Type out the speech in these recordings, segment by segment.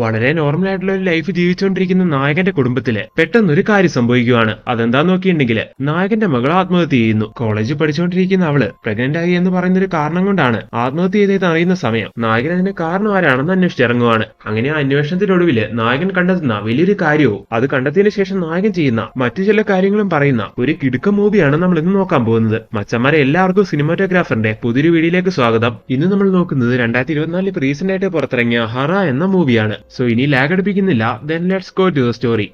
വളരെ നോർമൽ ആയിട്ടുള്ള ഒരു ലൈഫ് ജീവിച്ചുകൊണ്ടിരിക്കുന്ന നായകന്റെ കുടുംബത്തിൽ പെട്ടെന്നൊരു കാര്യം സംഭവിക്കുകയാണ് അതെന്താ നോക്കിയിട്ടുണ്ടെങ്കിൽ നായകന്റെ മകൾ ആത്മഹത്യ ചെയ്യുന്നു. കോളേജിൽ പഠിച്ചുകൊണ്ടിരിക്കുന്ന അവൾ പ്രഗ്നന്റ് ആയി എന്ന് പറയുന്ന ഒരു കാരണം കൊണ്ടാണ് ആത്മഹത്യ ചെയ്തത് അറിയുന്ന സമയം നായകൻ അതിന് കാരണം ആരാണെന്ന് അന്വേഷിച്ചിറങ്ങുവാണ് അങ്ങനെ ആ അന്വേഷണത്തിനൊടുവിൽ നായകൻ കണ്ടെത്തുന്ന വലിയൊരു കാര്യവും അത് കണ്ടെത്തിയതിനു ശേഷം നായകൻ ചെയ്യുന്ന മറ്റു ചില കാര്യങ്ങളും പറയുന്ന ഒരു കിടുക്ക മൂവിയാണ് നമ്മൾ ഇന്ന് നോക്കാൻ പോകുന്നത്. മച്ചന്മാരെ എല്ലാവർക്കും സിനിമാറ്റോഗ്രാഫറിന്റെ പുതിയൊരു വീഡിയോയിലേക്ക് സ്വാഗതം. ഇന്ന് നമ്മൾ നോക്കുന്നത് രണ്ടായിരത്തി ഇരുപത്തിനാലിൽ റീസെന്റ് ആയിട്ട് പുറത്തിറങ്ങിയ ഹറ എന്ന മൂവിയാണ്. സോ ഇനി lag അടുപ്പിക്കുന്നില്ല. Then let's go to the story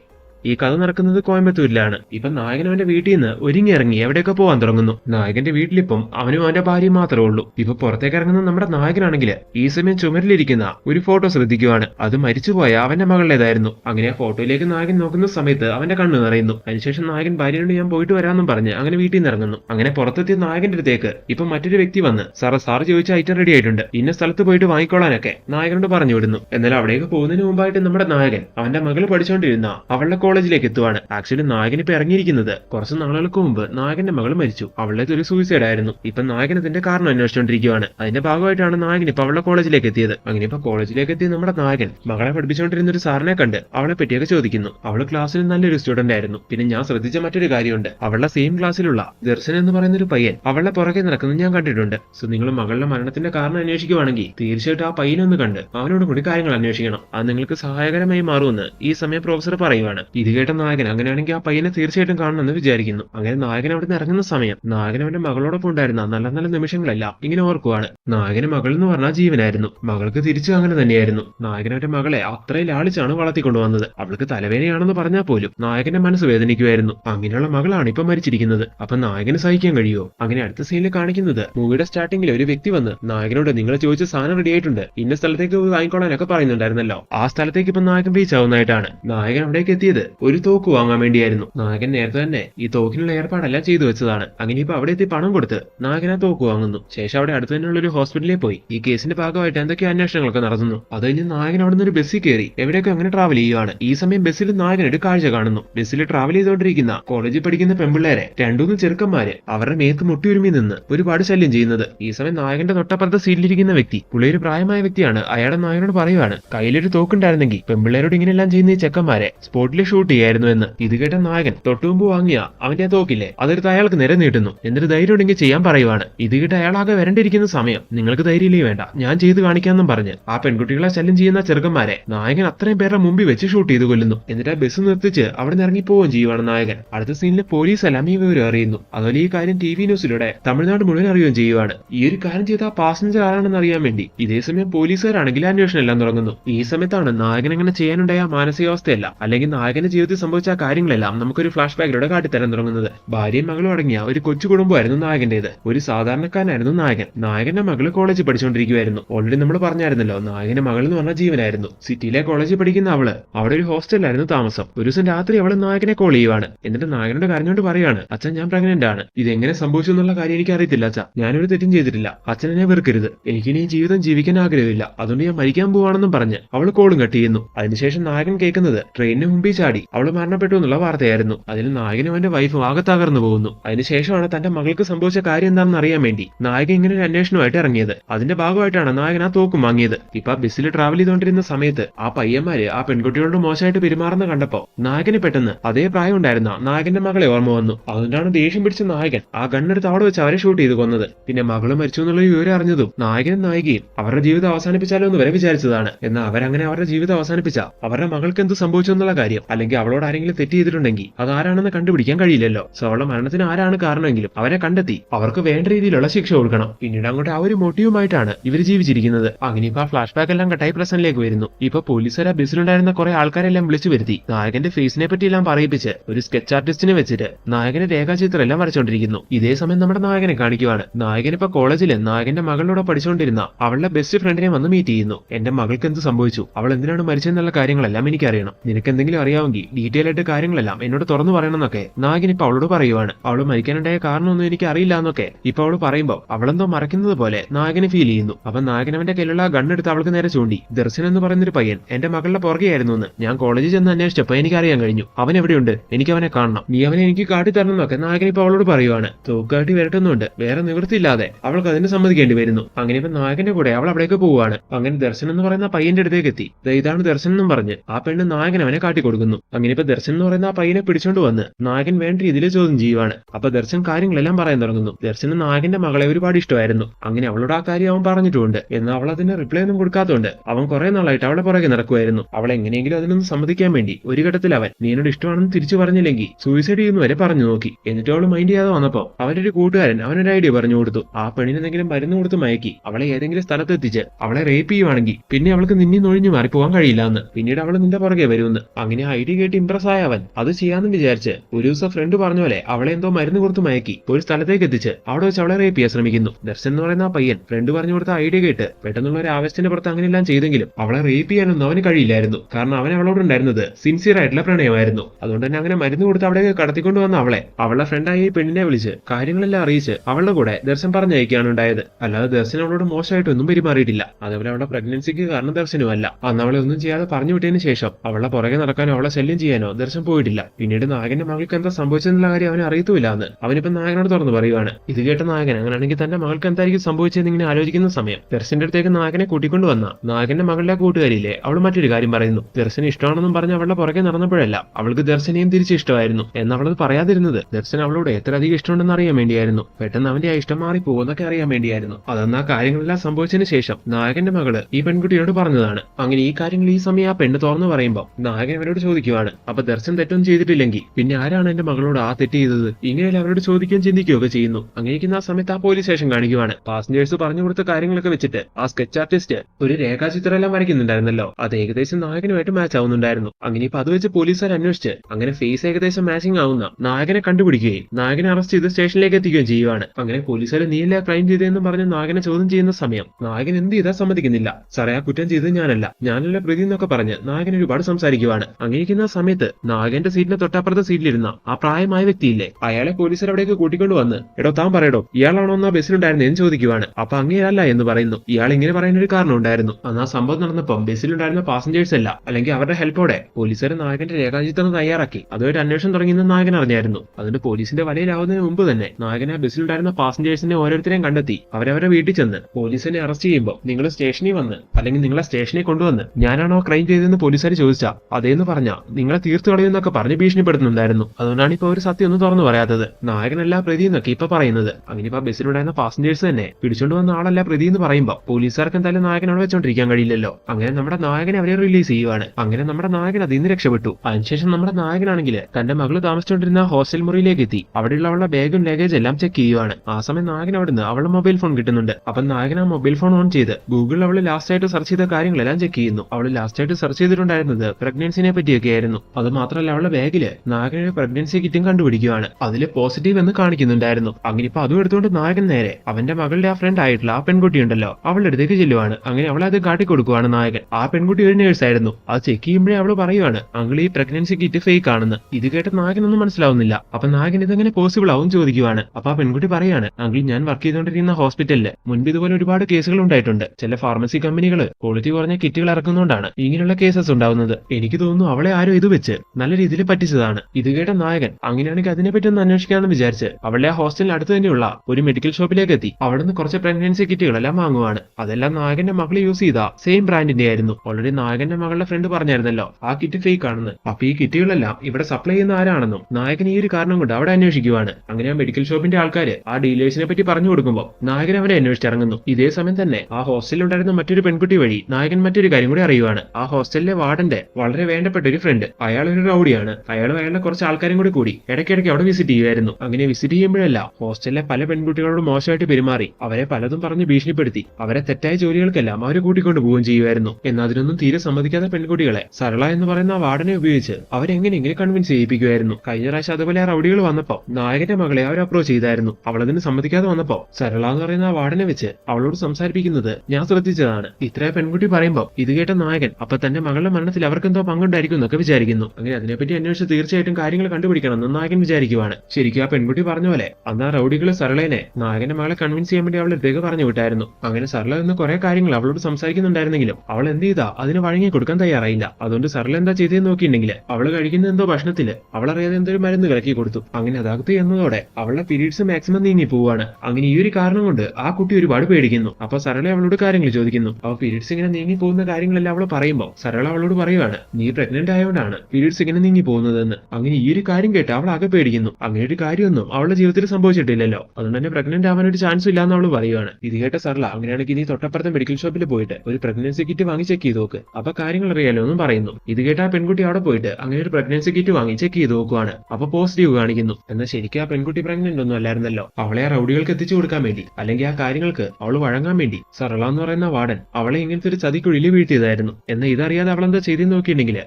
ഈ കഥ നടക്കുന്നത് കോയമ്പത്തൂരിലാണ്. ഇപ്പൊ നായകൻ അവന്റെ വീട്ടിൽ നിന്ന് ഒരുങ്ങി ഇറങ്ങി എവിടെയൊക്കെ പോകാൻ തുടങ്ങുന്നു. നായകന്റെ വീട്ടിലിപ്പം അവനും അവന്റെ ഭാര്യയും മാത്രമേ ഉള്ളൂ. ഇപ്പൊ പുറത്തേക്ക് ഇറങ്ങുന്ന നമ്മുടെ നായകനാണെങ്കിൽ ഈ സമയം ചുമരിലിരിക്കുന്ന ഒരു ഫോട്ടോ ശ്രദ്ധിക്കുവാണ്. അത് മരിച്ചുപോയ അവന്റെ മകളുടേതായിരുന്നു. അങ്ങനെ ഫോട്ടോയിലേക്ക് നായകൻ നോക്കുന്ന സമയത്ത് അവന്റെ കണ്ണു നിറയുന്നു. അതിനുശേഷം നായകൻ ഭാര്യയോട് ഞാൻ പോയിട്ട് വരാമെന്നും പറഞ്ഞ് അങ്ങനെ വീട്ടിൽ നിന്ന് ഇറങ്ങുന്നു അങ്ങനെ പുറത്തെത്തിയ നായകന്റെ അടുത്തേക്ക് ഇപ്പൊ മറ്റൊരു വ്യക്തി വന്ന് സാറ് സാറ് ചോദിച്ച ഐറ്റം റെഡി ആയിട്ടുണ്ട്. ഇന്ന സ്ഥലത്ത് പോയിട്ട് വാങ്ങിക്കോളാനൊക്കെ നായകനോട് പറഞ്ഞു വിടുന്നു എന്നാൽ അവിടേക്ക് പോകുന്നതിന് മുമ്പായിട്ട് നമ്മുടെ നായകൻ അവന്റെ മകൾ പഠിച്ചുകൊണ്ടിരുന്ന അവളുടെ കോളേജിലേക്ക് എത്തുവാണ്. ആക്ച്വലി നായകൻ ഇപ്പൊ ഇറങ്ങിയിരിക്കുന്നത്. കുറച്ച് നാളുകൾക്ക് മുമ്പ് നായകന്റെ മകൾ മരിച്ചു. അവളുടെ ഒരു സൂയിസൈഡ് ആയിരുന്നു. ഇപ്പൊ നായകൻ കാരണം അന്വേഷിച്ചുകൊണ്ടിരിക്കുകയാണ് അതിന്റെ ഭാഗമായിട്ടാണ് നായകൻ ഇപ്പൊ അവളുടെ കോളേജിലേക്ക് എത്തിയത്. അങ്ങനെ ഇപ്പൊ കോളേജിലേക്ക് എത്തിയ നമ്മുടെ നായകൻ മകളെ പഠിപ്പിച്ചുകൊണ്ടിരുന്ന ഒരു സാറിനെ കണ്ട് അവളെ പറ്റിയൊക്കെ ചോദിക്കുന്നു. അവൾ ക്ലാസ്സിൽ നല്ലൊരു സ്റ്റുഡന്റ് ആയിരുന്നു. പിന്നെ ഞാൻ ശ്രദ്ധിച്ച മറ്റൊരു കാര്യമുണ്ട്. അവളുടെ സെയിം ക്ലാസ്സിലുള്ള ദർശൻ എന്ന് പറയുന്ന ഒരു പയ്യൻ അവളുടെ പുറകെ നടക്കുന്നത് ഞാൻ കണ്ടിട്ടുണ്ട്. സോ നിങ്ങൾ മകളുടെ മരണത്തിന്റെ കാരണം അന്വേഷിക്കുവാണെങ്കിൽ തീർച്ചയായിട്ടും ആ പയ്യനൊന്ന് കണ്ട് അവനോട് കൂടി കാര്യങ്ങൾ അന്വേഷിക്കണം. അത് നിങ്ങൾക്ക് സഹായകരമായി മാറുമെന്ന് ഈ സമയം പ്രൊഫസർ പറയുവാണ്. ഇത് കേട്ട നായകൻ. അങ്ങനെയാണെങ്കിൽ ആ പയ്യനെ തീർച്ചയായിട്ടും കാണണമെന്ന് വിചാരിക്കുന്നു. അങ്ങനെ നായകൻ അവിടെ നിന്ന് ഇറങ്ങുന്ന സമയം. നായകൻ അവന്റെ മകളോടൊപ്പം ഉണ്ടായിരുന്ന നല്ല നല്ല നിമിഷങ്ങളല്ല ഇങ്ങനെ ഓർക്കുവാണ്. നായകന് മകൾ എന്ന് പറഞ്ഞാൽ ജീവനായിരുന്നു. മകൾക്ക് തിരിച്ചു അങ്ങനെ തന്നെയായിരുന്നു. നായകൻ അവന്റെ മകളെ അത്രയും ലാളിച്ചാണ് വളർത്തിക്കൊണ്ടുവന്നത്. അവൾക്ക് തലവേദനയാണെന്ന് പറഞ്ഞാൽ പോലും നായകന്റെ മനസ്സ് വേദനിക്കുമായിരുന്നു. അങ്ങനെയുള്ള മകളാണ് ഇപ്പൊ മരിച്ചിരിക്കുന്നത്. അപ്പൊ നായകന് സഹിക്കാൻ കഴിയുമോ? അങ്ങനെ അടുത്ത സീനിൽ കാണിക്കുന്നത് മൂവിയുടെ സ്റ്റാർട്ടിംഗിൽ ഒരു വ്യക്തി വന്ന് നായകനോട് നിങ്ങൾ ചോദിച്ച സാധനം റെഡി ആയിട്ടുണ്ട്. ഇന്ന സ്ഥലത്തേക്ക് വാങ്ങിക്കോളാനൊക്കെ പറയുന്നുണ്ടായിരുന്നല്ലോ. ആ സ്ഥലത്തേക്ക് ഇപ്പൊ നായകൻ റീച്ച് ആവുന്നതായിട്ടാണ്. നായകൻ അവിടേക്ക് എത്തിയത് ഒരു തോക്ക് വാങ്ങാൻ വേണ്ടിയായിരുന്നു. നാഗൻ നേരത്തെ തന്നെ ഈ തോക്കിനുള്ള ഏർപ്പാടെല്ലാം ചെയ്തു വെച്ചതാണ്. അങ്ങനെ ഇപ്പൊ അവിടെ എത്തി പണം കൊടുത്ത് നാഗൻ ആ തോക്ക് വാങ്ങുന്നു. ശേഷം അവിടെ അടുത്ത് തന്നെയുള്ള ഒരു ഹോസ്പിറ്റലിൽ പോയി. ഈ കേസിന്റെ ഭാഗമായിട്ട് എന്തൊക്കെ അന്വേഷണങ്ങളൊക്കെ നടത്തുന്നു. അത് കഴിഞ്ഞ് നാഗൻ അവിടെ നിന്ന് ഒരു ബസ്സിൽ കയറി. എവിടെയൊക്കെ അങ്ങനെ ട്രാവൽ ചെയ്യുകയാണ് ഈ സമയം ബസ്സിൽ നാഗൻ ഒരു കാഴ്ച കാണുന്നു. ബസ്സിൽ ട്രാവൽ ചെയ്തുകൊണ്ടിരിക്കുന്ന കോളേജിൽ പഠിക്കുന്ന പെമ്പിള്ളേരെ രണ്ടുമൂന്ന് ചെറുക്കന്മാര് അവരുടെ മേത്ത് മുട്ടിയുരുമി നിന്ന് ഒരുപാട് ശല്യം ചെയ്യുന്നത്. ഈ സമയം നായകന്റെ തൊട്ടപ്പുറത്തെ സീറ്റിലിരിക്കുന്ന വ്യക്തി പുള്ളി ഒരു പ്രായമായ വ്യക്തിയാണ്. അയാളുടെ നായകനോട് പറയുവാണ് കയ്യിലൊരു തോക്കുണ്ടായിരുന്നെങ്കിൽ പെമ്പിള്ളേരോട് ഇങ്ങനെയെല്ലാം ചെയ്യുന്ന ഈ ചെക്കന്മാരെ സ്പോട്ടിൽ ഷൂട്ട് ചെയ്യായിരുന്നു എന്ന്. ഇത് കേട്ട നായകൻ തൊട്ടുമുമ്പ് വാങ്ങിയ അവന്റെ തോക്കില്ലേ അതെടുത്ത് അയാൾക്ക് നിര നീട്ടുന്നു. എന്നിട്ട് ധൈര്യം ഉണ്ടെങ്കിൽ ചെയ്യാൻ പറയുവാണ്. ഇത് കേട്ട് അയാളാകെ വരണ്ടിരിക്കുന്ന സമയം. നിങ്ങൾക്ക് ധൈര്യമില്ലേ വേണ്ട. ഞാൻ ചെയ്ത് കാണിക്കാമെന്നും പറഞ്ഞ്. ആ പെൺകുട്ടികളെ ശല്യം ചെയ്യുന്ന ചെറുക്കന്മാരെ നായകൻ അത്രയും പേരുടെ മുമ്പിൽ വെച്ച് ഷൂട്ട് ചെയ്ത് കൊല്ലുന്നു. എന്നിട്ട് ബസ് നിർത്തിച്ച് അവിടെ നിന്ന് ഇറങ്ങി പോവുകയും ചെയ്യുവാണ് നായകൻ. അടുത്ത സീനിൽ പോലീസ് അലാമി വിവരം അറിയുന്നു. അതുപോലെ ഈ കാര്യം ടി വി ന്യൂസിലൂടെ തമിഴ്നാട് മുഴുവൻ അറിയുകയും ചെയ്യുവാണ്. ഈ ഒരു കാര്യം ചെയ്ത പാസഞ്ചർ ആരാണെന്ന് അറിയാൻ വേണ്ടി. ഇതേ സമയം പോലീസുകാരാണെങ്കിൽ അന്വേഷണം എല്ലാം തുടങ്ങുന്നു. ഈ സമയത്താണ് നായകൻ എങ്ങനെ ചെയ്യാനുണ്ടായ മാനസികാവസ്ഥയല്ല. അല്ലെങ്കിൽ നായകന്റെ ജീവിതത്തിൽ സംഭവിച്ച ആ കാര്യങ്ങളെല്ലാം നമുക്കൊരു ഫ്ലാഷ് ബാക്കിലൂടെ കാട്ടിത്തരാൻ തുടങ്ങുന്നത്. ഭാര്യയും മകളും അടങ്ങിയ ഒരു കൊച്ചു കുടുംബമായിരുന്നു നായകന്റേത്. ഒരു സാധാരണക്കാരനായിരുന്നു നായകൻ. നായകന്റെ മകൾ കോളേജിൽ പഠിച്ചുകൊണ്ടിരിക്കുകയായിരുന്നു ഓൾറെഡി നമ്മൾ പറഞ്ഞായിരുന്നല്ലോ നായകന്റെ മകൾ എന്ന് പറഞ്ഞ ജീവനായിരുന്നു. സിറ്റിയിലെ കോളേജിൽ പഠിക്കുന്ന അവൾ. അവിടെ ഒരു ഹോസ്റ്റലിലായിരുന്നു താമസം. ഒരു ദിവസം രാത്രി അവൾ നായകനെ കോൾ ചെയ്യുവാണ്. എന്നിട്ട് നായകനോട് കരഞ്ഞോണ്ട് പറയാണ് അച്ഛൻ ഞാൻ പ്രഗ്നന്റ് ആണ്. ഇത് എങ്ങനെ സംഭവിച്ചു എന്നുള്ള കാര്യം എനിക്ക് അറിയത്തില്ല അച്ഛ. ഞാനൊരു തെറ്റും ചെയ്തിട്ടില്ല. അച്ഛൻ എന്നെ വെറുക്കരുത്. എനിക്ക് ഇനി ജീവിതം ജീവിക്കാൻ ആഗ്രഹമില്ല. അതുകൊണ്ട് ഞാൻ മരിക്കാൻ പോവാണെന്നും പറഞ്ഞ് അവൾ കോളും കട്ട് ചെയ്യുന്നു. അതിനുശേഷം നായകൻ കേൾക്കുന്നത് ട്രെയിനിന് മുമ്പിൽ ചാടി. അവൾ മരണപ്പെട്ടു എന്നുള്ള വാർത്തയായിരുന്നു. അതിൽ നായകനും അവന്റെ വൈഫും ആകെ തകർന്നു പോകുന്നു. അതിനുശേഷമാണ് തന്റെ മകൾക്ക് സംഭവിച്ച കാര്യം എന്താണെന്ന് അറിയാൻ വേണ്ടി നായകൻ ഇങ്ങനെ ഒരു അന്വേഷണമായിട്ട് ഇറങ്ങിയത്. അതിന്റെ ഭാഗമായിട്ടാണ് നായകൻ ആ തോക്കും വാങ്ങിയത്. ഇപ്പൊ ബസ്സിൽ ട്രാവൽ ചെയ്തുകൊണ്ടിരുന്ന സമയത്ത് ആ പയ്യന്മാര് ആ പെൺകുട്ടികളോട് മോശമായിട്ട് പെരുമാറുന്ന കണ്ടപ്പോ നായകന് പെട്ടെന്ന് അതേ പ്രായം ഉണ്ടായിരുന്ന നായകന്റെ മകളെ ഓർമ്മ വന്നു. അതുകൊണ്ടാണ് ദേഷ്യം പിടിച്ച നായകൻ ആ ഗണ്ണെടുത്ത് അവിടെ വെച്ച് അവരെ ഷൂട്ട് ചെയ്ത് കൊന്നത്. പിന്നെ മകൾ മരിച്ചു എന്നുള്ള വിവരം അറിഞ്ഞതും നായകനും നായികയും അവരുടെ ജീവിതം അവസാനിപ്പിച്ചാലോ എന്ന് വരെ വിചാരിച്ചതാണ്. എന്നാൽ അവരങ്ങനെ അവരുടെ ജീവിതം അവസാനിപ്പിച്ച? അവരുടെ മകൾക്ക് എന്ത് സംഭവിച്ചു എന്നുള്ള കാര്യം? അല്ലെങ്കിൽ അവളോട് ആരെങ്കിലും തെറ്റ് ചെയ്തിട്ടുണ്ടെങ്കിൽ അത് ആരാണെന്ന് കണ്ടുപിടിക്കാൻ കഴിയില്ലല്ലോ. സോ അവളുടെ മരണത്തിന് ആരാണ് കാരണമെങ്കിലും അവരെ കണ്ടെത്തി. അവർക്ക് വേണ്ട രീതിയിലുള്ള ശിക്ഷ കൊടുക്കണം. പിന്നീട് അങ്ങോട്ട് ആ ഒരു മോട്ടീവുമായിട്ടാണ് ഇവർ ജീവിച്ചിരിക്കുന്നത്. അങ്ങനെ ഇപ്പൊ ആ ഫ്ലാഷ് ബാക്ക് എല്ലാം കട്ടായി പ്രസന്റിലേക്ക് വരുന്നു. ഇപ്പൊ പോലീസുകാർ ആ ബസ്സിലുണ്ടായിരുന്ന കുറെ ആൾക്കാരെല്ലാം വിളിച്ചു വരുത്തി. നായകന്റെ ഫേസിനെ പറ്റി എല്ലാം പറയിപ്പിച്ച് ഒരു സ്കെച്ച് ആർട്ടിസ്റ്റിനെ വെച്ചിട്ട് നായകന്റെ രേഖാചിത്രം എല്ലാം വരച്ചോണ്ടിരിക്കുന്നു. ഇതേ സമയം നമ്മുടെ നായകനെ കാണിക്കുവാണ്. നായകൻ ഇപ്പൊ കോളേജിൽ നായകന്റെ മകളിലൂടെ പഠിച്ചുകൊണ്ടിരുന്ന അവളുടെ ബെസ്റ്റ് ഫ്രണ്ടിനെ വന്ന് മീറ്റ് ചെയ്യുന്നു. എന്റെ മകൾക്ക് എന്ത് സംഭവിച്ചു? അവൾ എന്തിനാണ് മരിച്ചെന്നുള്ള കാര്യങ്ങളെല്ലാം എനിക്കറിയണം. നിനക്ക് എന്തെങ്കിലും അറിയാമെങ്കിൽ ഡീറ്റെയിൽ ആയിട്ട് കാര്യങ്ങളെല്ലാം എന്നോട് തുറന്നു പറയണമെന്നൊക്കെ നാഗിന് ഇപ്പൊ അവളോട് പറയുവാണ്. അവൾ മരിക്കാനുണ്ടായ കാരണമൊന്നും എനിക്ക് അറിയില്ല എന്നൊക്കെ. ഇപ്പൊ അവൾ പറയുമ്പോൾ അവളെന്തോ മറക്കുന്നത് പോലെ നാഗിന് ഫീൽ ചെയ്യുന്നു. അപ്പൊ നായകൻ അവന്റെ കയ്യിലുള്ള ഗണ്ണെടുത്ത് അവൾക്ക് നേരെ ചൂണ്ടി. ദർശൻ എന്ന് പറയുന്നൊരു പയ്യൻ എന്റെ മകളുടെ പുറകെയായിരുന്നു എന്ന് ഞാൻ കോളേജിൽ ചെന്ന് അന്വേഷിച്ചപ്പോ എനിക്ക് അറിയാൻ കഴിഞ്ഞു. അവൻ എവിടെയുണ്ട്? എനിക്ക് അവനെ കാണണം. നീ അവനെ എനിക്ക് കാട്ടിത്തരണം എന്നൊക്കെ നായകൻ ഇപ്പൊ അവളോട് പറയുവാണ്. തൂക്കാട്ടി വരട്ടുന്നുണ്ട്. വേറെ നിവൃത്തിയില്ലാതെ അവൾക്ക് അതിന് സമ്മതിക്കേണ്ടി വരുന്നു. അങ്ങനെ ഇപ്പൊ നായകന്റെ കൂടെ അവൾ അവിടേക്ക് പോവുകയാണ് അങ്ങനെ ദർശൻ എന്ന് പറയുന്ന പയ്യന്റെ അടുത്തേക്ക് എത്തി. "ദേ ഇതാണ് ദർശൻ എന്നും പറഞ്ഞ് ആ പെണ്ണ് നായകൻ അവനെ കാട്ടിക്കൊടുക്കുന്നു. അങ്ങനെ ഇപ്പൊ ദർശൻ എന്ന് പറയുന്ന ആ പയ്യനെ പിടിച്ചോണ്ട് വന്ന് നാഗൻ വേണ്ട രീതിയിൽ ചോദ്യം ചെയ്യുവാണ്. അപ്പൊ ദർശൻ കാര്യങ്ങളെല്ലാം പറയാൻ തുടങ്ങുന്നു. ദർശന് നാഗന്റെ മകളെ ഒരുപാട് ഇഷ്ടമായിരുന്നു. അങ്ങനെ അവളോട് ആ കാര്യം അവൻ പറഞ്ഞിട്ടുണ്ട്. എന്നാൽ അവൾ അതിന് റിപ്ലൈ ഒന്നും കൊടുക്കാത്തതുകൊണ്ട് അവൻ കുറെ നാളായിട്ട് അവളെ പുറകെ നടക്കുമായിരുന്നു അവൾ എങ്ങനെയെങ്കിലും അതിനൊന്ന് സമ്മതിക്കാൻ വേണ്ടി ഒരു ഘട്ടത്തിൽ അവൻ നീ എന്നോട് ഇഷ്ടമാണെന്ന് തിരിച്ചു പറഞ്ഞില്ലെങ്കിൽ സൂയിസൈഡ് ചെയ്യുന്നു വരെ പറഞ്ഞു നോക്കി. എന്നിട്ട് അവൾ മൈൻഡ് ചെയ്യാതെ വന്നപ്പോ അവന്റെ ഒരു കൂട്ടുകാരൻ അവനൊരു ഐഡിയ പറഞ്ഞു കൊടുത്തു. ആ പെണ്ണിന് എന്തെങ്കിലും മരുന്ന് കൊടുത്ത് മയക്കി അവളെ ഏതെങ്കിലും സ്ഥലത്തെത്തിച്ച് അവളെ റേപ്പ് ചെയ്യുവാണെങ്കിൽ പിന്നെ അവൾക്ക് നിന്നെ നൊഴിഞ്ഞു മാറിപ്പോവാൻ കഴിയില്ല എന്ന്. പിന്നീട് അവൾ നിന്റെ പുറകെ വരുമെന്ന്. അങ്ങനെ ഐഡിയ കേട്ട് ഇംപ്രസ് ആയ അവൻ. അത് ചെയ്യാന്ന് വിചാരിച്ച് ഒരു ദിവസം ഫ്രണ്ട് പറഞ്ഞ പോലെ അവളെ എന്തോ മരുന്ന് കൊടുത്ത് മയക്കി ഒരു സ്ഥലത്തേക്ക് എത്തിച്ച് അവിടെ വെച്ച് അവളെ റേപ്പ് ചെയ്യാൻ ശ്രമിക്കുന്നു. ദർശൻ എന്ന് പറയുന്ന പയ്യൻ ഫ്രണ്ട് പറഞ്ഞു കൊടുത്ത ഐഡിയ കേട്ട് പെട്ടെന്നുള്ള ഒരു ആവശ്യത്തിന്റെ പുറത്ത് അങ്ങനെയെല്ലാം ചെയ്തെങ്കിലും അവളെ റേപ്പ് ചെയ്യാനൊന്നും അവന് കഴിയില്ലായിരുന്നു. കാരണം അവൻ അവളോട് ഉണ്ടായിരുന്നത് സിൻസിയർ ആയിട്ടുള്ള പ്രണയമായിരുന്നു. അതുകൊണ്ട് തന്നെ അങ്ങനെ മരുന്ന് കൊടുത്ത് അവിടെ കടത്തിക്കൊണ്ട് വന്ന അവളെ അവളുടെ ഫ്രണ്ടായ ഈ പെണ്ണിനെ വിളിച്ച് കാര്യങ്ങളെല്ലാം അറിയിച്ച് അവളുടെ കൂടെ ദർശൻ പറഞ്ഞയക്കുകയാണ് ഉണ്ടായത്. അല്ലാതെ ദർശൻ അവളോട് മോശമായിട്ടൊന്നും പെരുമാറിയിട്ടില്ല. അതേപോലെ അവളുടെ പ്രഗ്നൻസിക്ക് കാരണം ദർശനുമല്ല. അന്ന് അവളെ ഒന്നും ചെയ്യാതെ പറഞ്ഞു വിട്ടതിന് ശേഷം അവളുടെ പുറകെ നടക്കാൻ അവളെ ശല്യം ചെയ്യാനോ ദർശൻ പോയിട്ടില്ല. പിന്നീട് നായകന്റെ മകൾക്ക് എന്താ സംഭവിച്ചെന്നുള്ള കാര്യം അവനെ അറിയത്തുമില്ല എന്ന് അവനിപ്പോ നായകനോട് തുറന്നു പറയുവാണ്. ഇത് കേട്ട നായകൻ അങ്ങനെയാണെങ്കിൽ തന്റെ മകൾക്ക് എന്തായിരിക്കും സംഭവിച്ചതെന്ന് ഇങ്ങനെ ആലോചിക്കുന്ന സമയം. ദർശന്റെ അടുത്തേക്ക് നായകനെ കൂട്ടിക്കൊണ്ടു വന്ന നായകന്റെ മകളുടെ ആ കൂട്ടുകാരിയിലെ അവൾ മറ്റൊരു കാര്യം പറയുന്നു. ദർശന് ഇഷ്ടമാണെന്നും പറഞ്ഞ് അവളുടെ പുറകെ നടന്നപ്പോഴല്ല അവൾക്ക് ദർശനെയും തിരിച്ച് ഇഷ്ടമായിരുന്നു. എന്ന് അവളത് പറയാതിരുന്നത്. ദർശൻ അവളോട് എത്ര അധികം ഇഷ്ടമുണ്ടെന്ന് അറിയാൻ വേണ്ടിയായിരുന്നു. പെട്ടെന്ന് അവന്റെ ആ ഇഷ്ടം മാറി പോകുന്നൊക്കെ അറിയാൻ വേണ്ടിയായിരുന്നു. അതെന്നാ കാര്യങ്ങളെല്ലാം സംഭവിച്ചതിന് ശേഷം നായകന്റെ മകൾ ഈ പെൺകുട്ടിയോട് പറഞ്ഞതാണ്. അങ്ങനെ ഈ കാര്യങ്ങൾ ഈ സമയം ആ പെണ്ണ് തുറന്നു പറയുമ്പോൾ നായകൻ അവരോട് ചോദിക്കുവാണ്. അപ്പൊ ദർശൻ തെറ്റൊന്നും ചെയ്തിട്ടില്ലെങ്കിൽ പിന്നെ ആരാണ് എന്റെ മകളോട് ആ തെറ്റ് ചെയ്തത്? ഇങ്ങനെയല്ല അവരോട് ചോദിക്കുകയും ചിന്തിക്കുകയൊക്കെ ചെയ്യുന്നു. അങ്ങനെയിരിക്കുന്ന ആ സമയത്ത് ആ പോലീസ് സ്റ്റേഷൻ കാണിക്കുവാണ്. പാസഞ്ചേഴ്സ് പറഞ്ഞു കൊടുത്ത കാര്യങ്ങളൊക്കെ വെച്ചിട്ട് ആ സ്കെച്ച് ആർട്ടിസ്റ്റ് ഒരു രേഖാചിത്രം എല്ലാം വരയ്ക്കുന്നുണ്ടായിരുന്നല്ലോ. അത് ഏകദേശം നായകനുമായിട്ട് മാച്ച് ആവുന്നുണ്ടായിരുന്നു. അങ്ങനെ ഇപ്പൊ അത് വെച്ച് പോലീസുകാർ അന്വേഷിച്ച് അങ്ങനെ ഫേസ് ഏകദേശം മാച്ചിങ് ആവുന്ന നായകനെ കണ്ടുപിടിക്കുകയും നായകനെ അറസ്റ്റ് ചെയ്ത് സ്റ്റേഷനിലേക്ക് എത്തിക്കുകയും ചെയ്യുവാണ്. അങ്ങനെ പോലീസുകാർ നീയല്ല ക്രൈം ചെയ്തതെന്ന് പറഞ്ഞ് നായകനെ ചോദ്യം ചെയ്യുന്ന സമയം. നായകൻ എന്ത് ചെയ്താൽ സമ്മതിക്കുന്നില്ല. സാറേ ആ കുറ്റം ചെയ്തത് ഞാനല്ല. ഞാനല്ല പ്രതി എന്നൊക്കെ പറഞ്ഞ് നായകൻ ഒരുപാട് സംസാരിക്കുവാണ്. അങ്ങനെയിരിക്കുന്ന ആ സമയത്ത് നാഗന്റെ സീറ്റിന് തൊട്ടപ്പുറത്തെ സീറ്റിലിരുന്ന ആ പ്രായമായ വ്യക്തിയില്ലേ? അയാളെ പോലീസർ അവിടേക്ക് കൂട്ടിക്കൊണ്ടു വന്ന് എടോ താൻ പറയടോ ഇയാളാണോ എന്നാ ബസ്സിലുണ്ടായിരുന്നു? എന്ന് ചോദിക്കുവാണ്. അപ്പൊ അങ്ങനെയല്ല എന്ന് പറയുന്നു. ഇയാൾ ഇങ്ങനെ പറയുന്ന ഒരു കാരണം ഉണ്ടായിരുന്നു. അന്ന് ആ സംഭവം നടന്നപ്പം ബസ്സിലുണ്ടായിരുന്ന പാസഞ്ചേഴ്സ് അല്ല അല്ലെങ്കിൽ അവരുടെ ഹെൽപ്പോടെ പോലീസർ നായകന്റെ രേഖാചിത്രം തയ്യാറാക്കി. അതുമായിട്ട് അന്വേഷണം തുടങ്ങിയെന്ന് നായകൻ അറിഞ്ഞായിരുന്നു. അതിന്റെ പോലീസിന്റെ വലയിലാവുന്നതിന് മുമ്പ് തന്നെ നായകൻ ആ ബസ്സിലുണ്ടായിരുന്ന പാസഞ്ചേഴ്സിനെ ഓരോരുത്തരെയും കണ്ടെത്തി അവരവരെ വീട്ടിൽ ചെന്ന് പോലീസിനെ അറസ്റ്റ് ചെയ്യുമ്പോൾ നിങ്ങൾ സ്റ്റേഷനിൽ വന്ന് അല്ലെങ്കിൽ നിങ്ങളെ സ്റ്റേഷനിൽ കൊണ്ടുവന്ന് ഞാനാണോ ക്രൈം ചെയ്തതെന്ന് പോലീസുകാർ ചോദിച്ചാ അതേന്ന് പറഞ്ഞ നിങ്ങളെ തീർത്തു കളയുന്നൊക്കെ പറഞ്ഞ് ഭീഷണിപ്പെടുത്തുന്നുണ്ടായിരുന്നു. അതുകൊണ്ടാണ് ഇപ്പൊ ഒരു സത്യം ഒന്നും തുറന്നു പറയാത്തത്. നായകനല്ല പ്രതി എന്നൊക്കെ ഇപ്പൊ പറയുന്നത്. അങ്ങനെ ഇപ്പൊ ബസ്സിലുണ്ടായിരുന്ന പാസഞ്ചേഴ്സ് തന്നെ. പിടിച്ചോണ്ട് വന്ന ആളല്ല പ്രതി എന്ന് പറയുമ്പോൾ പോലീസുകാർക്ക് എന്തായാലും നായകനോട് വെച്ചോണ്ടിരിക്കാൻ കഴിയില്ലല്ലോ. അങ്ങനെ നമ്മുടെ നായകനെ അവരെ റിലീസ് ചെയ്യുവാണ്. അങ്ങനെ നമ്മുടെ നായകൻ അതിൽ നിന്ന് രക്ഷപ്പെട്ടു. അതിനുശേഷം നമ്മുടെ നായകനാണെങ്കിൽ തന്റെ മകൾ താമസിച്ചുകൊണ്ടിരുന്ന ഹോസ്റ്റൽ മുറിയിലേക്ക് എത്തി അവിടെയുള്ള അവളുടെ ബാഗും ലഗേജ് എല്ലാം ചെക്ക് ചെയ്യുവാണ്. ആ സമയം നായകൻ അവിടുന്ന് അവളുടെ മൊബൈൽ ഫോൺ കിട്ടുന്നുണ്ട്. അപ്പൊ നായകൻ ആ മൊബൈൽ ഫോൺ ഓൺ ചെയ്ത് ഗൂഗിളിൽ അവൾ ലാസ്റ്റ് ആയിട്ട് സെർച്ച് ചെയ്ത കാര്യങ്ങളെല്ലാം ചെക്ക് ചെയ്യുന്നു. അവൾ ലാസ്റ്റ് ആയിട്ട് സെർച്ച് ചെയ്തിട്ടുണ്ടായിരുന്നത് പ്രഗ്നൻസിനെ പറ്റിയൊക്കെ ആയിരുന്നു. അത് മാത്രമല്ല അവളുടെ ബാഗിൽ നായകനെ പ്രഗ്നൻസി കിറ്റും കണ്ടുപിടിക്കുകയാണ് അതിൽ പോസിറ്റീവ് എന്ന് കാണിക്കുന്നുണ്ടായിരുന്നു. അങ്ങനെ ഇപ്പൊ അതും എടുത്തുകൊണ്ട് നായകൻ നേരെ അവന്റെ മകളുടെ ആ ഫ്രണ്ട് ആയിട്ടുള്ള ആ പെൺകുട്ടി ഉണ്ടല്ലോ അവളുടെ അടുത്തേക്ക് ചെല്ലുവാണ്. അങ്ങനെ അവളെ അത് കാട്ടിക്കൊടുക്കുവാണ് നായകൻ ആ പെൺകുട്ടി ഒരു നേഴ്സ് ആയിരുന്നു. അത് ചെക്ക് ചെയ്യുമ്പോഴേ അവൾ പറയുവാണ് അങ്കിൾ ഈ പ്രഗ്നൻസി കിറ്റ് ഫേക്ക് ആണെന്ന്. ഇത് കേട്ട നായകൻ ഒന്നും മനസ്സിലാവുന്നില്ല. അപ്പൊ നായകൻ ഇത് എങ്ങനെ പോസിബിൾ ആവും ചോദിക്കുവാണ്. അപ്പൊ ആ പെൺകുട്ടി പറയാണ് അങ്കിൾ ഞാൻ വർക്ക് ചെയ്തുകൊണ്ടിരിക്കുന്ന ഹോസ്പിറ്റലിൽ മുൻപ് ഇതുപോലെ ഒരുപാട് കേസുകൾ ഉണ്ടായിട്ടുണ്ട്. ചില ഫാർമസി കമ്പനികൾ ക്വാളിറ്റി കുറഞ്ഞ കിറ്റുകൾ ഇറക്കുന്നതുകൊണ്ടാണ് ഇങ്ങനെയുള്ള കേസസ് ഉണ്ടാവുന്നത്. എനിക്ക് തോന്നുന്നു അവളെ ഇത് വെച്ച് നല്ല രീതിയിൽ പറ്റിച്ചതാണ്. ഇത് കേട്ട നായകൻ അങ്ങനെയാണെങ്കിൽ അതിനെപ്പറ്റി ഒന്ന് അന്വേഷിക്കാമെന്ന് വിചാരിച്ച് അവളെ ആ ഹോസ്റ്റലിന് അടുത്ത് തന്നെയുള്ള ഒരു മെഡിക്കൽ ഷോപ്പിലേക്ക് എത്തി. അവിടുന്ന് കുറച്ച് പ്രഗ്നൻസി കിറ്റുകളെല്ലാം വാങ്ങുവാണ്. അതെല്ലാം നായകന്റെ മകൾ യൂസ് ചെയ്ത സെയിം ബ്രാൻഡിന്റെ ആയിരുന്നു ഓൾറെഡി നായകന്റെ മകളുടെ ഫ്രണ്ട് പറഞ്ഞായിരുന്നല്ലോ ആ കിറ്റ് ഫേക്ക് ആണെന്ന്. അപ്പൊ ഈ കിറ്റുകളെല്ലാം ഇവിടെ സപ്ലൈ ചെയ്യുന്ന ആരാണെന്നും നായകൻ ഈ ഒരു കാരണം കൊണ്ട് അവിടെ അന്വേഷിക്കുവാണ്. അങ്ങനെ ആ മെഡിക്കൽ ഷോപ്പിന്റെ ആൾക്കാര് ആ ഡീലേഴ്സിനെ പറ്റി പറഞ്ഞു കൊടുക്കുമ്പോൾ നായകൻ അവരെ അന്വേഷിച്ചിറങ്ങുന്നു ഇതേ സമയം തന്നെ ആ ഹോസ്റ്റലിൽ ഉണ്ടായിരുന്ന മറ്റൊരു പെൺകുട്ടി വഴി നായകൻ മറ്റൊരു കാര്യം കൂടി അറിയുവാണ്. ആ ഹോസ്റ്റലിലെ വാർഡന്റെ വളരെ വേണ്ടപ്പെട്ട ഒരു ഫ്രണ്ട് അയാൾ ഒരു റൗഡിയാണ്. അയാളും അയാളുടെ കുറച്ച് ആൾക്കാരും കൂടി കൂടി ഇടയ്ക്കിടയ്ക്ക് അവിടെ വിസിറ്റ് ചെയ്യുമായിരുന്നു. അങ്ങനെ വിസിറ്റ് ചെയ്യുമ്പോഴല്ല ഹോസ്റ്റലിലെ പല പെൺകുട്ടികളോട് മോശമായിട്ട് പെരുമാറി. അവരെ പലതും പറഞ്ഞ് ഭീഷണിപ്പെടുത്തി. അവരെ തെറ്റായ ജോലികൾക്കെല്ലാം അവരെ കൂട്ടിക്കൊണ്ട് പോവുകയും ചെയ്യുമായിരുന്നു. എന്നാൽ അതിനൊന്നും തീരെ സമ്മതിക്കാത്ത പെൺകുട്ടികളെ സരള എന്ന് പറയുന്ന ആ വാർഡനെ ഉപയോഗിച്ച് അവരെങ്ങനെയെങ്കിലും കൺവിൻസ് ചെയ്യിപ്പിക്കുമായിരുന്നു. കഴിഞ്ഞ പ്രാവശ്യം അതുപോലെ ആ റൗഡികൾ വന്നപ്പോ നായകന്റെ മകളെ അവർ അപ്രോച്ച് ചെയ്തായിരുന്നു. അവളതിന് സമ്മതിക്കാതെ വന്നപ്പോ സരള എന്ന് പറയുന്ന ആ വാർഡനെ വെച്ച് അവളോട് സംസാരിപ്പിക്കുന്നത് ഞാൻ ശ്രദ്ധിച്ചതാണ്. ഇത്ര പെൺകുട്ടി പറയുമ്പോ ഇത് കേട്ട നായകൻ അപ്പൊ തന്റെ മകളുടെ മരണത്തിൽ അവർക്കെന്തോ പങ്കുണ്ടായിരിക്കും എന്നൊക്കെ വിചാരിക്കുന്നു. അങ്ങനെ അതിനെപ്പറ്റി അന്വേഷിച്ച് തീർച്ചയായിട്ടും കാര്യങ്ങൾ കണ്ടുപിടിക്കണം എന്ന് നായകൻ വിചാരിക്കുവാണ്. ശരിക്കും ആ പെൺകുട്ടി പറഞ്ഞ പോലെ അന്ന് ആ റൗഡികൾ സരളേനെ നായകന്റെ മകളെ കൺവിൻസ് ചെയ്യാൻ വേണ്ടി അവളുടെ അടുത്തേക്ക് പറഞ്ഞു വിട്ടായിരുന്നു. അങ്ങനെ സരള എന്ന് കുറെ കാര്യങ്ങൾ അവളോട് സംസാരിക്കുന്നുണ്ടായിരുന്നെങ്കിലും അവൾ എന്ത് ചെയ്താ? അതിന് വഴങ്ങി കൊടുക്കാൻ തയ്യാറായില്ല. അതുകൊണ്ട് സരള എന്താ ചെയ്തതെന്ന് നോക്കിയിട്ടുണ്ടെങ്കിൽ അവൾ കഴിക്കുന്ന എന്തോ ഭക്ഷണത്തിൽ അവളറിയാതെ എന്തൊരു മരുന്ന് കലക്കി കൊടുത്തു. അങ്ങനെ അതകത്ത് എന്നതോടെ അവളുടെ പീരീഡ്സ് മാക്സിമം നീങ്ങി പോവാണ് അങ്ങനെ ഈ ഒരു കാരണം കൊണ്ട് ആ കുട്ടി ഒരുപാട് പേടിക്കുന്നു. അപ്പൊ സരള അവളോട് കാര്യങ്ങൾ ചോദിക്കുന്നു. അവ പീരീഡ്സ് ഇങ്ങനെ നീങ്ങി പോകുന്ന കാര്യങ്ങളെല്ലാം അവൾ പറയുമ്പോൾ സരള അവളോട് പറയുവാണ് നീ പ്രഗ്നന്റ് ആയതുകൊണ്ടാണ് പീരീഡ്സ് ഇങ്ങനെ നീങ്ങി പോകുന്നതെന്ന്. അങ്ങനെ ഈ ഒരു കാര്യം കേട്ട് അവൾ ആകെ പേടിക്കുന്നു. അങ്ങനെ ഒരു കാര്യമൊന്നും അവളുടെ ജീവിതത്തിൽ സംഭവിച്ചിട്ടില്ലല്ലോ. അതുകൊണ്ട് തന്നെ പ്രഗ്നന്റ് ആവാൻ ഒരു ചാൻസ് ഇല്ലാന്ന് അവൾ പറയുവാണ്. ഇത് കേട്ട സർല അങ്ങനെയാണെങ്കിൽ നീ തൊട്ടപ്പുറത്തെ മെഡിക്കൽ ഷോപ്പിൽ പോയിട്ട് ഒരു പ്രഗ്നൻസി കിറ്റ് വാങ്ങി ചെക്ക് ചെയ്ത് നോക്ക്. അപ്പൊ കാര്യങ്ങൾ അറിയാലോ എന്നും പറയുന്നു. ഇത് കേട്ട ആ പെൺകുട്ടി അവിടെ പോയിട്ട് അങ്ങനെ ഒരു പ്രഗ്നൻസി കിറ്റ് വാങ്ങി ചെക്ക് ചെയ്ത് നോക്കുവാണ്. അപ്പൊ പോസിറ്റീവ് കാണിക്കുന്നു. എന്നാൽ ശരിക്കും ആ പെൺകുട്ടി പ്രഗ്നന്റ് ഒന്നും അല്ലായിരുന്നല്ലോ. അവളെ ആ റൗഡികൾക്ക് എത്തിച്ചു കൊടുക്കാൻ വേണ്ടി. അല്ലെങ്കിൽ ആ കാര്യങ്ങൾക്ക് അവൾ വഴങ്ങാൻ വേണ്ടി. സർള എന്ന് പറയുന്ന വാർഡൻ അവളെ ഇങ്ങനത്തെ ഒരു ചതിക്കുഴിയിൽ വീഴ്ത്തിയതായിരുന്നു. എന്നാൽ ഇതറിയാതെ അവൾ എന്താ ചെയ്തെന്ന് നോക്കിയിട്ടുണ്ടെങ്കിൽ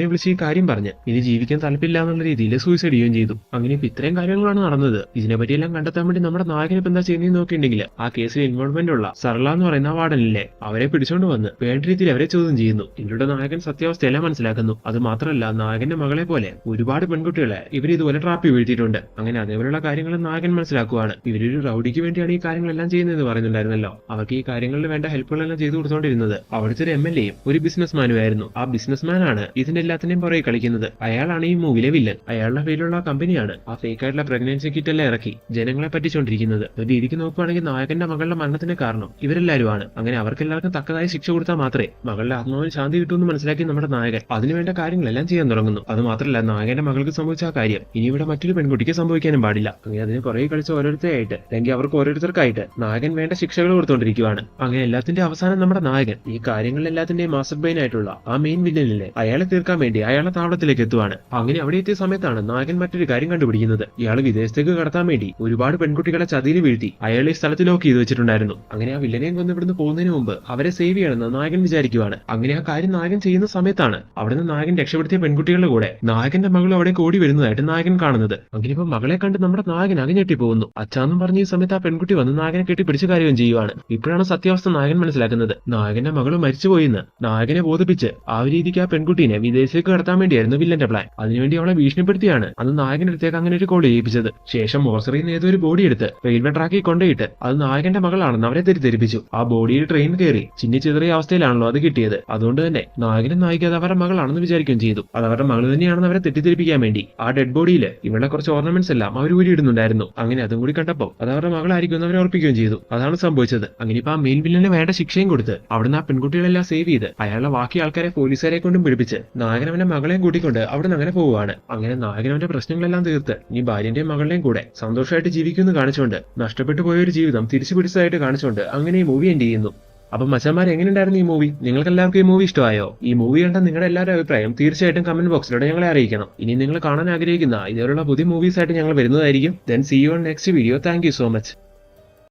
നായകനെ വിളിച്ച് ഈ കാര്യം പറഞ്ഞ്. ഇനി ജീവിക്കാൻ താല്പര്യമില്ല എന്നുള്ള രീതിയിൽ സൂയിസൈഡ് ചെയ്യുകയും ചെയ്തു. അങ്ങനെ ഇപ്പൊ ഇത്രയും കാര്യങ്ങളാണ് നടന്നത്. ഇതിനെപ്പറ്റിയെല്ലാം കണ്ടെത്താൻ വേണ്ടി നമ്മുടെ ഇപ്പൊ എന്താ ചെയ്യുന്നത് നോക്കിയിട്ടുണ്ടെങ്കിൽ ആ കേസിൽ ഇൻവോൾവ്മെന്റ് ഉള്ള സർള എന്ന് പറയുന്ന വാർഡനില്ലേ അവരെ പിടിച്ചോണ്ട് വന്ന് വേണ്ട രീതിയിൽ അവരെ ചോദ്യം ചെയ്യുന്നു. ഇതിലൂടെ നായകൻ സത്യാവസ്ഥയെല്ലാം മനസ്സിലാക്കുന്നു. അത് മാത്രമല്ല നായകന്റെ മകളെ പോലെ ഒരുപാട് പെൺകുട്ടികളെ ഇവർ ഇതുപോലെ ട്രാപ്പി വീഴ്ത്തിയിട്ടുണ്ട്. അങ്ങനെ അതേപോലെയുള്ള കാര്യങ്ങൾ നായകൻ മനസ്സിലാക്കുവാണ്. ഇവരൊരു റൗഡിക്ക് വേണ്ടിയാണ് ഈ കാര്യങ്ങളെല്ലാം ചെയ്യുന്നതെന്ന് പറയുന്നുണ്ടായിരുന്നല്ലോ. അവർക്ക് ഈ കാര്യങ്ങളിൽ വേണ്ട ഹെൽപ്പുകളെല്ലാം ചെയ്തു കൊടുത്തോണ്ടിരുന്നത്. അവിടുത്തെ ഒരു എം എൽ എയും ഒരു ബിസിനസ്മാനും ആയിരുന്നു. ആ ബിസിനസ്മാൻ ആണ് ഇതിന്റെ എല്ലാത്തിന്റെയും പുറകെ കളിക്കുന്നത്. അയാളാണ് ഈ മൂവിലെ വില്ലൻ അയാളുടെ പേരിലുള്ള കമ്പനിയാണ്. ആ ഫേക്ക് ആയിട്ടുള്ള പ്രഗ്നൻസി കിറ്റ് എല്ലാം ഇറക്കി. ജനങ്ങളെ പറ്റിച്ചോണ്ടിരിക്കുന്നത്. ഒരു രീതിക്ക് നോക്കുവാണെങ്കിൽ നായകന്റെ മകളുടെ മരണത്തിന് കാരണം ഇവരെല്ലാവരുമാണ് അങ്ങനെ അവർക്കെല്ലാവർക്കും തക്കതായ ശിക്ഷ കൊടുത്താൽ മാത്രമേ മകളുടെ ആത്മാവിന് ശാന്തി കിട്ടുമെന്ന് മനസ്സിലാക്കി നമ്മുടെ നായകൻ അതിനുവേണ്ട കാര്യങ്ങളെല്ലാം ചെയ്യാൻ തുടങ്ങുന്നു. അത് മാത്രമല്ല നായകന്റെ മകൾക്ക് സംഭവിച്ച ആ കാര്യം ഇനി ഇവിടെ മറ്റൊരു പെൺകുട്ടിക്ക് സംഭവിക്കാനും പാടില്ല. അങ്ങനെ അതിന് പുറകെ കളിച്ച ഓരോരുത്തരായിട്ട് അല്ലെങ്കിൽ അവർക്ക് ഓരോരുത്തർക്കായിട്ട് നായകൻ വേണ്ട ശിക്ഷകൾ കൊടുത്തോണ്ടിരിക്കുവാണ്. അങ്ങനെ എല്ലാത്തിന്റെ അവസാനം നമ്മുടെ നായകൻ. ഈ കാര്യങ്ങളിലെല്ലാത്തിന്റെയും മാസ്റ്റർ ബ്രെയിൻ ആയിട്ടുള്ള ആ മെയിൻ വില്ലനിലെ അയാളെ തീർക്കാൻ വേണ്ടി അയാളെ താവളത്തിലേക്ക് എത്തുവാണ്. അങ്ങനെ അവിടെ എത്തിയ സമയത്താണ് നായകൻ മറ്റൊരു കാര്യം കണ്ടുപിടിക്കുന്നത്. ഇയാൾ വിദേശത്തേക്ക് കടത്താൻ വേണ്ടി ഒരുപാട് പെൺകുട്ടികളെ ചതിയിൽ വീഴ്ത്തി അയാൾ ഈ സ്ഥലത്ത് ലോക്ക് ചെയ്ത് വെച്ചിട്ടുണ്ടായിരുന്നു. അങ്ങനെ ആ വില്ലനെയും കൊന്ന് ഇവിടുന്ന് പോകുന്നതിന് മുമ്പ് അവരെ സേവ് ചെയ്യണമെന്ന് നായകൻ വിചാരിക്കുവാണ്. അങ്ങനെ ആ കാര്യം നായകൻ ചെയ്യുന്ന സമയത്താണ് അവിടുന്ന് നായകൻ രക്ഷപ്പെടുത്തിയ പെൺകുട്ടികളുടെ കൂടെ നായകന്റെ മകൾ അവിടെ കൂടി വരുന്നതായിട്ട് നായകൻ കാണുന്നത്. അങ്ങനെ ഇപ്പൊ മകളെ കണ്ട് നമ്മുടെ നായകൻ അകഞ്ഞെട്ടി പോകുന്നു അച്ഛാന്നും പറഞ്ഞ ഈ സമയത്ത് ആ പെൺകുട്ടി വന്ന് നായകനെ കെട്ടി പിടിച്ച കാര്യം ചെയ്യുവാണ്. ഇപ്പോഴാണ് സത്യാവസ്ഥ നായകൻ മനസ്സിലാക്കുന്നത്. നായകന്റെ മകൾ മരിച്ചുപോയിന്ന് നായകനെ ബോധിപ്പിച്ച് ആ രീതിക്ക് ആ പെൺകുട്ടീനെ വിദേശത്തേക്ക് കടത്താൻ വേണ്ടിയായിരുന്നു വില്ലന്റെ പ്ലാൻ അതിനുവേണ്ടി അവളെ ഭീഷണിപ്പെടുത്തിയാണ്. അന്ന് നായകന്റെ അടുത്തേക്ക് അങ്ങനെ ഒരു കോൾ ചെയ്യിപ്പിച്ചത് ശേഷം മോർസറിയിൽ നിന്ന് ഏതൊരു ബോഡി എടുത്ത് റെയിൽവേ ട്രാക്കിൽ കൊണ്ടുപോയിട്ട് അത് നായകന്റെ മകളാണെന്ന് അവരെ തെറ്റിദ്ധരിപ്പിച്ചു. ആ ബോഡിയിൽ ട്രെയിൻ കയറി ചിന്നി ചിതറിയ അവസ്ഥയിലാണല്ലോ അത് കിട്ടിയത്. അതുകൊണ്ട് തന്നെ നായകനും നായിക അത് അവരുടെ മകളാണെന്ന് വിചാരിക്കുകയും ചെയ്തു. അത് അവരുടെ മകൾ തന്നെയാണെന്ന് അവരെ തെറ്റിദ്ധരിപ്പിക്കാൻ വേണ്ടി. ആ ഡെഡ് ബോഡിയിൽ ഇവളുടെ കുറച്ച് ഓർണമെന്റ്സ് എല്ലാം അവർ ഊരിയിടുന്നുണ്ടായിരുന്നു അങ്ങനെ അതും കൂടി കണ്ടപ്പോൾ അത് അവരുടെ മകളായിരിക്കും അവരെ ഉറപ്പിക്കുകയും ചെയ്തു. അതാണ് സംഭവിച്ചത്. അങ്ങനെ ഇപ്പൊ ആ മെയിൻ വില്ലന് വേണ്ട ശിക്ഷയും കൊടുത്ത് അവിടുന്ന് ആ പെൺകുട്ടികളെല്ലാം സേവ് ചെയ്ത് അയാളുടെ ബാക്കി ആൾക്കാരെ പോലീസുകാരെ കൊണ്ടും പിടിപ്പിച്ച് നായകൻ അവന്റെ മകളെയും കൂട്ടിക്കൊണ്ട് അവിടുന്ന് അങ്ങനെ പോവുകയാണ്. അങ്ങനെ നായകനവന്റെ പ്രശ്നങ്ങളെല്ലാം തീർത്ത് ഈ ഭാര്യന്റെയും മകളുടെയും കൂടെ സന്തോഷമായിട്ട് ജീവിക്കുമെന്ന് കാണിച്ചുകൊണ്ട് നഷ്ടപ്പെട്ടു പോയ ഒരു ജീവിതം തിരിച്ചു പിടിച്ചതായിട്ട് കാണിച്ചുകൊണ്ട് അങ്ങനെ ഈ മൂവി എൻഡ് ചെയ്യുന്നു. അപ്പൊ മച്ചന്മാർ എങ്ങനെയുണ്ടായിരുന്നു ഈ മൂവി നിങ്ങൾക്ക് എല്ലാവർക്കും ഈ മൂവി ഇഷ്ടമായോ? ഈ മൂവി കണ്ട നിങ്ങളുടെ എല്ലാവരുടെ അഭിപ്രായം തീർച്ചയായിട്ടും കമന്റ് ബോക്സിലൂടെ ഞങ്ങളെ അറിയിക്കണം. ഇനി നിങ്ങൾ കാണാൻ ആഗ്രഹിക്കുന്ന ഇതേപോലുള്ള പുതിയ മൂവീസ് ആയിട്ട് ഞങ്ങൾ വരുന്നതായിരിക്കും. Then see you next video thank so much